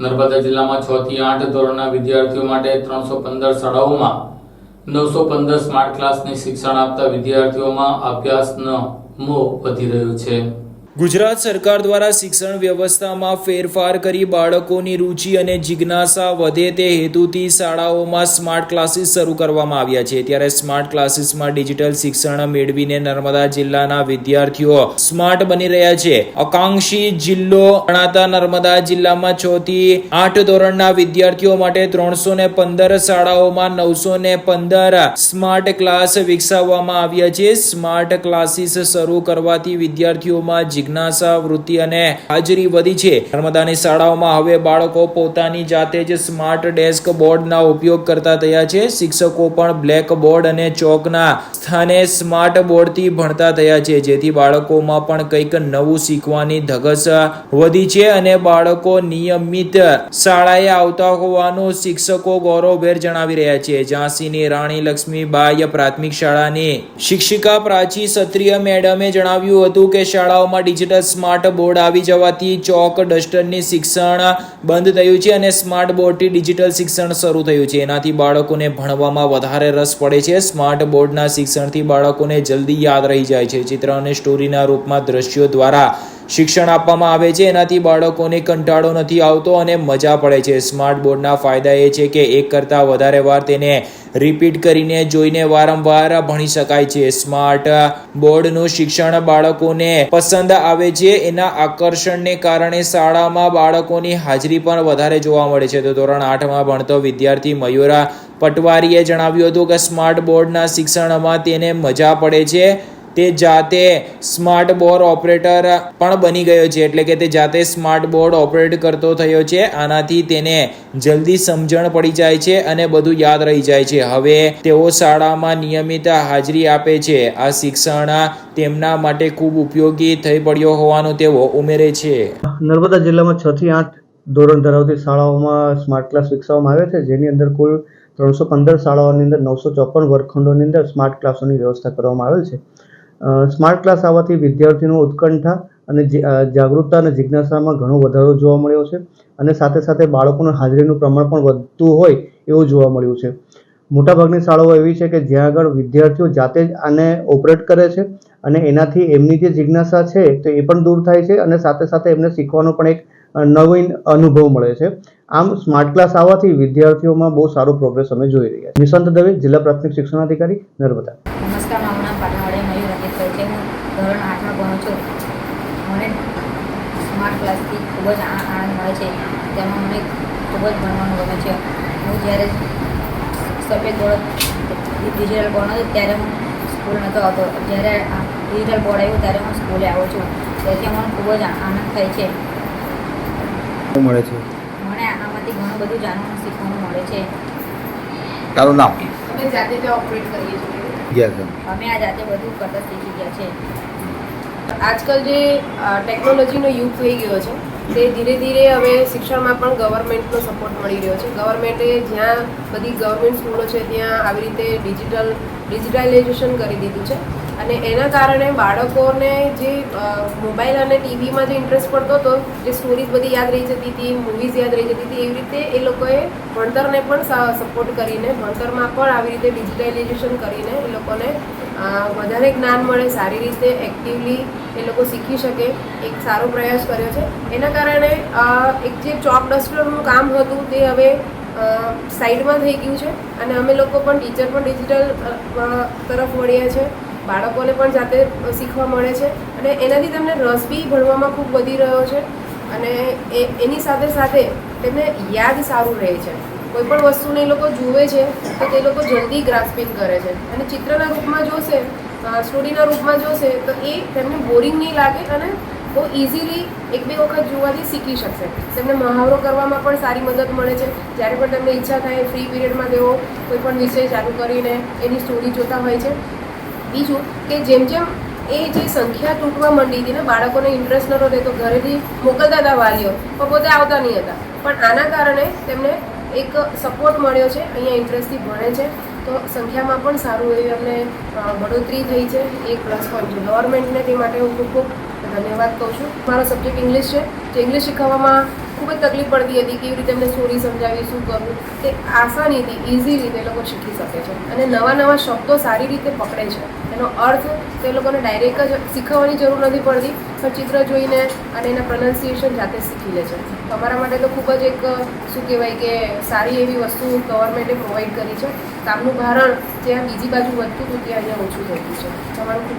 નર્મદા જિલ્લામાં છ થી આઠ ધોરણના વિદ્યાર્થીઓ માટે ત્રણસો પંદર શાળાઓમાં નવસો પંદર સ્માર્ટ ક્લાસની શિક્ષણ આપતા વિદ્યાર્થીઓમાં અભ્યાસનો મોહ વધી રહ્યો છે. ગુજરાત સરકાર દ્વારા શિક્ષણ વ્યવસ્થામાં ફેરફાર કરી બાળકોની રુચિ અને જિજ્ઞાસા વધે તે હેતુથી શાળાઓમાં સ્માર્ટ ક્લાસીસ શરૂ કરવામાં આવ્યા છે. ત્યારે સ્માર્ટ ક્લાસીસમાં ડિજિટલ શિક્ષણ મેળવીને નર્મદા જિલ્લાના વિદ્યાર્થીઓ સ્માર્ટ બની રહ્યા છે. આકાંક્ષી જિલ્લો ગણાતા નર્મદા જિલ્લામાં છ થી આઠ ધોરણના વિદ્યાર્થીઓ માટે ત્રણસો ને પંદર શાળાઓમાં નવસો ને પંદર સ્માર્ટ ક્લાસ વિકસાવવામાં આવ્યા છે. સ્માર્ટ ક્લાસીસ શરૂ કરવાથી વિદ્યાર્થીઓમાં જિજ્ઞાસા, વૃત્તિ અને હાજરી વધી છે. નર્મદાની શાળાઓમાં હવે બાળકો પોતાની જાતે જ સ્માર્ટ ડેસ્ક બોર્ડના ઉપયોગ કરતા થયા છે. શિક્ષકો પણ બ્લેક બોર્ડ અને ચોકના સ્થાને સ્માર્ટ બોર્ડથી ભણતા થયા છે. જેથી બાળકોમાં પણ કંઈક નવું શીખવાની ધગસ વધી છે અને બાળકો નિયમિત શાળાએ આવતા હોવાનું શિક્ષકો ગૌરવભેર જણાવી રહ્યા છે. ઝાંસીની રાણી લક્ષ્મીબાઈ પ્રાથમિક શાળાની શિક્ષિકા પ્રાચી ક્ષત્રિય મેડમે જણાવ્યું હતું કે શાળાઓમાં ડિજિટલ સ્માર્ટ બોર્ડ આવી જવાથી ચોક ડસ્ટરની શિક્ષણ બંધ થયું છે અને સ્માર્ટ બોર્ડથી ડિજિટલ શિક્ષણ શરૂ થયું છે. એનાથી બાળકોને ભણવામાં વધારે રસ પડે છે. સ્માર્ટ બોર્ડના શિક્ષણથી બાળકોને જલ્દી યાદ રહી જાય છે. ચિત્ર અને સ્ટોરીના રૂપમાં દ્રશ્યો દ્વારા શિક્ષણ આપવામાં આવે છે. એનાથી બાળકોને કંટાળો નથી આવતો અને મજા પડે છે. સ્માર્ટ બોર્ડના ફાયદા એ છે કે એક કરતાં વધારે વાર તેને રિપીટ કરીને જોઈને વારંવાર ભણી શકાય છે. સ્માર્ટ બોર્ડનું શિક્ષણ બાળકોને પસંદ આવે છે. એના આકર્ષણને કારણે શાળામાં બાળકોની હાજરી પણ વધારે જોવા મળે છે. તો ધોરણ આઠમાં ભણતો વિદ્યાર્થી મયુરા પટવારીએ જણાવ્યું હતું કે સ્માર્ટ બોર્ડના શિક્ષણમાં તેને મજા પડે છે. તે જાતે સ્માર્ટ બોર્ડ ઓપરેટર પણ બની ગયો છે. એટલે કે તે જાતે સ્માર્ટ બોર્ડ ઓપરેટ કરતો થયો છે. આનાથી તેને જલ્દી સમજણ પડી જાય છે અને બધું યાદ રહી જાય છે. હવે તેઓ શાળામાં નિયમિત હાજરી આપે છે. આ શિક્ષણ તેમના માટે ખૂબ ઉપયોગી થઈ પડ્યો હોવાનું તેઓ ઉમેરે છે. નર્મદા જિલ્લામાં છ થી આઠ ધોરણ ધરાવતી શાળાઓમાં સ્માર્ટ ક્લાસ વિકસાવવામાં આવે છે. જેની અંદર કુલ ત્રણસો પંદર શાળાઓની અંદર નવસો ચોપન વર્ગખંડોની અંદર સ્માર્ટ ક્લાસોની વ્યવસ્થા કરવામાં આવેલ છે. સ્માર્ટ ક્લાસ આવવાથી વિદ્યાર્થીઓનો ઉત્કંઠા અને જાગૃતતા અને જિજ્ઞાસામાં ઘણો વધારો જોવા મળ્યો છે. અને સાથે સાથે બાળકોનું હાજરીનું પ્રમાણ પણ વધતું હોય એવું જોવા મળ્યું છે. મોટાભાગની શાળાઓ એવી છે કે જ્યાં આગળ વિદ્યાર્થીઓ જાતે જ આને ઓપરેટ કરે છે અને એનાથી એમની જે જિજ્ઞાસા છે તો એ પણ દૂર થાય છે અને સાથે સાથે એમને શીખવાનો પણ એક નવીન અનુભવ મળે છે. આમ સ્માર્ટ ક્લાસ આવવાથી વિદ્યાર્થીઓમાં બહુ સારો પ્રોગ્રેસ અમે જોઈ રહ્યા છીએ. નિશાંત દવે, જિલ્લા પ્રાથમિક શિક્ષણાધિકારી, નર્મદા. નમસ્કાર, મારું નામ પાટણવાડી મયુર રજતભાઈ છે હું ધોરણ આઠમાં ભણું છું. મને સ્માર્ટ ક્લાસથી ખૂબ જ આનંદ મળે છે. તેમાં મને ખૂબ જ ભણવાનું ગમે છે. હું જ્યારે સફેદ બોર્ડ ડિજિટલ બોર્ડ હતો ત્યારે હું સ્કૂલ નહોતો આવતો. જ્યારે ડિજિટલ બોર્ડ આવ્યું, ત્યારે હું સ્કૂલે આવું છું. તેથી મને ખૂબ જ આનંદ થાય છે. શું મળે છે? મને આમાંથી ઘણું બધું જાણવાનું શીખવાનું મળે છે. તારું નામ? અમે જાતે જ ઓપરેટ કરીએ છીએ. યસ અમે આ જાતે બધું કરતા શીખી ગયા છે. આજકાલ જે ટેકનોલોજીનો યુગ થઈ ગયો છે તે ધીરે ધીરે હવે શિક્ષણમાં પણ ગવર્મેન્ટનો સપોર્ટ મળી રહ્યો છે. ગવર્મેન્ટે જ્યાં બધી ગવર્મેન્ટ સ્કૂલો છે, ત્યાં આવી રીતે ડિજિટલ ડિજિટલાઇઝેશન કરી દીધું છે. અને એના કારણે બાળકોને જે મોબાઈલ અને ટીવીમાં જે ઇન્ટરેસ્ટ પડતો હતો, જે સ્ટોરીઝ બધી યાદ રહી જતી હતી મૂવીઝ યાદ રહી જતી હતી, એવી રીતે એ લોકોએ ભણતરને પણ સપોર્ટ કરીને, ભણતરમાં પણ આવી રીતે ડિજિટલાઇઝેશન કરીને એ લોકોને વધારે જ્ઞાન મળે, સારી રીતે એક્ટિવલી એ લોકો શીખી શકે, એક સારો પ્રયાસ કર્યો છે. એના કારણે એક જે ચોક ડસ્ટરનું કામ હતું તે હવે સાઈડમાં થઈ ગયું છે અને અમે લોકો પણ ટીચર પણ ડિજિટલ તરફ વળીએ છીએ બાળકોને પણ જાતે શીખવા મળે છે અને એનાથી તેમને રસ બી ભણવામાં ખૂબ વધી રહ્યો છે અને એની સાથે સાથે તેમને યાદ સારું રહે છે. કોઈ પણ વસ્તુને એ લોકો જુએ છે, તો તે લોકો જલ્દી ગ્રાસ્પિંગ કરે છે. અને ચિત્રના રૂપમાં જોશે સ્ટોરીના રૂપમાં જોશે, તો એ તેમને બોરિંગ નહીં લાગે અને બહુ ઇઝીલી એક બે વખત જોવાથી શીખી શકશે. તેમને મહાવરો કરવામાં પણ સારી મદદ મળે છે. જ્યારે પણ તેમને ઈચ્છા થાય ફ્રી પીરિયડમાં તેઓ કોઈ પણ વિષય ચાલુ કરીને એની સ્ટોરી જોતા હોય છે. બીજું કે જેમ જેમ એ જે સંખ્યા તૂટવા માંડી હતી ને, બાળકોને ઇન્ટરેસ્ટ નહોતો રહેતો, ઘરેથી મોકલતા હતા વાલીઓ, પણ પોતે આવતા નહીં હતા. પણ આના કારણે તેમને એક સપોર્ટ મળ્યો છે, અહીંયા ઇન્ટરેસ્ટથી ભણે છે. તો સંખ્યામાં પણ સારું એવી અમને બઢોતરી થઈ છે, એક પ્લસ પોઈન્ટ છે. ગવર્મેન્ટને તે માટે હું ખૂબ ખૂબ ધન્યવાદ કહું છું. મારો સબ્જેક્ટ ઇંગ્લિશ છે. જે ઇંગ્લિશ શીખવવામાં ખૂબ જ તકલીફ પડતી હતી કેવી રીતે એમને સ્ટોરી સમજાવી શું કરવું. તે આસાનીથી ઇઝી રીતે લોકો શીખી શકે છે. અને નવા નવા શબ્દો સારી રીતે પકડે છે. એનો અર્થ તે લોકોને ડાયરેક્ટ જ શીખવવાની જરૂર નથી પડતી, પણ ચિત્ર જોઈને અને એના પ્રનન્સિએશન જાતે શીખી લે છે. તમારા માટે તો ખૂબ જ એક, શું કહેવાય કે સારી એવી વસ્તુ ગવર્મેન્ટે પ્રોવાઈડ કરી છે. કામનું ભારણ જ્યાં બીજી બાજુ વધતું હતું ત્યાં અહીંયા ઓછું થઈ છે. તમારું ખૂબ